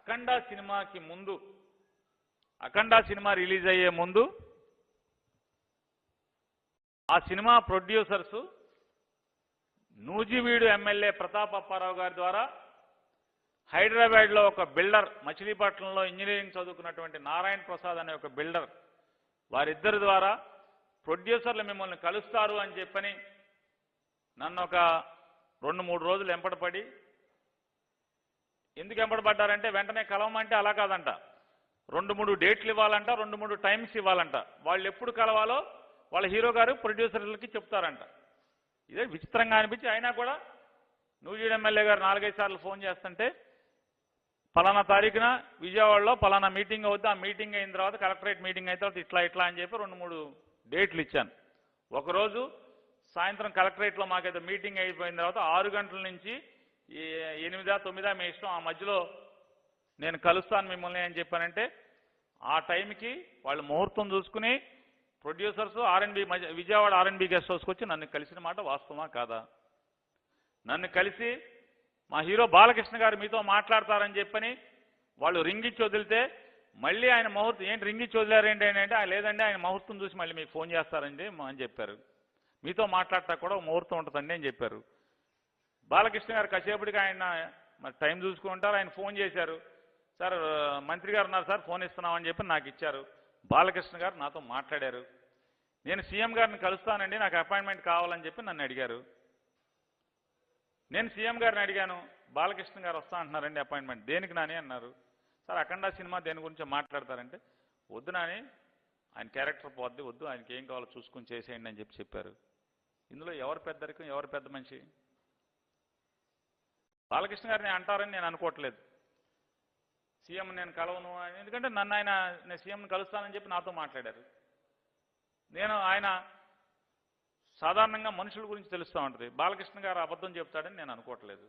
అఖండ సినిమాకి ముందు అఖండ cinema release అయ్యే ముందు ఆ cinema producers Nuzvid MLA Pratap Apparao గారి ద్వారా హైదరాబాద్లో ఒక బిల్డర్ మచిలీపట్నంలో ఇంజనీరింగ్ చదువుకున్నటువంటి నారాయణ ప్రసాద్ అనే ఒక బిల్డర్ వారిద్దరి ద్వారా ప్రొడ్యూసర్లు మిమ్మల్ని కలుస్తారు అని చెప్పని నన్ను ఒక రెండు మూడు రోజులు ఎంపడపడి ఎందుకు ఎంపడబడ్డారంటే వెంటనే కలవమంటే అలా కాదంట. రెండు మూడు డేట్లు ఇవ్వాలంట రెండు మూడు టైమ్స్ ఇవ్వాలంట. వాళ్ళు ఎప్పుడు కలవాలో వాళ్ళ హీరో గారు ప్రొడ్యూసర్లకి చెప్తారంట. ఇదే విచిత్రంగా అనిపించి అయినా కూడా నూజివీడు ఎమ్మెల్యే గారు నాలుగైదు సార్లు ఫోన్ చేస్తుంటే పలానా తారీఖున విజయవాడలో పలానా మీటింగ్ అవుద్ది ఆ మీటింగ్ అయిన తర్వాత కలెక్టరేట్ మీటింగ్ అయిన తర్వాత ఇట్లా ఇట్లా అని చెప్పి రెండు మూడు డేట్లు ఇచ్చాను. ఒకరోజు సాయంత్రం కలెక్టరేట్లో మాకైతే మీటింగ్ అయిపోయిన తర్వాత ఆరు గంటల నుంచి ఎనిమిదా తొమ్మిదా మీ ఇష్టం. ఆ మధ్యలో నేను కలుస్తాను మిమ్మల్ని అని చెప్పానంటే ఆ టైంకి వాళ్ళు ముహూర్తం చూసుకుని producers RNB Vijayawada RNB guest హౌస్కి వచ్చి నన్ను కలిసిన మాట వాస్తవమా కాదా? నన్ను కలిసి మా హీరో బాలకృష్ణ గారు మీతో మాట్లాడతారని చెప్పని వాళ్ళు రింగ్ ఇచ్చి వదిలితే మళ్ళీ ఆయన ముహూర్తం ఏంటి రింగ్ ఇచ్చి వదిలేరేంటి అంటే "ఆ, లేదండి ఆయన ముహూర్తం చూసి మళ్ళీ మీకు ఫోన్ చేస్తారండి అని చెప్పారు. మీతో మాట్లాడతా కూడా ముహూర్తం ఉంటుందండి అని చెప్పారు. బాలకృష్ణ గారు కాసేపటికి ఆయన మరి టైం చూసుకుంటారు ఆయన ఫోన్ చేశారు. సార్ మంత్రి గారు ఉన్నారు సార్ ఫోన్ ఇస్తున్నామని చెప్పి నాకు ఇచ్చారు. బాలకృష్ణ గారు నాతో మాట్లాడారు. నేను సీఎం గారిని కలుస్తానండి నాకు అపాయింట్మెంట్ కావాలని చెప్పి నన్ను అడిగారు. నేను సీఎం గారిని అడిగాను బాలకృష్ణ గారు వస్తా అంటున్నారండి అపాయింట్మెంట్ దేనికి నాని అన్నారు. సార్ అఖండ సినిమా దేని గురించి మాట్లాడతారంటే వద్దు నాని ఆయన క్యారెక్టర్ పోద్ది వద్దు ఆయనకి ఏం కావాలో చూసుకుని చేసేయండి అని చెప్పి చెప్పారు. ఇందులో ఎవరు పెద్దరికం ఎవరు పెద్ద మనిషి? బాలకృష్ణ గారిని అంటారని నేను అనుకోవట్లేదు. సీఎం నేను కలవను ఎందుకంటే నన్ను ఆయన నేను సీఎంని కలుస్తానని చెప్పి నాతో మాట్లాడారు. నేను ఆయన సాధారణంగా మనుషుల గురించి తెలుస్తూ ఉంటుంది. బాలకృష్ణ గారు అబద్ధం చెప్తాడని నేను అనుకోవట్లేదు.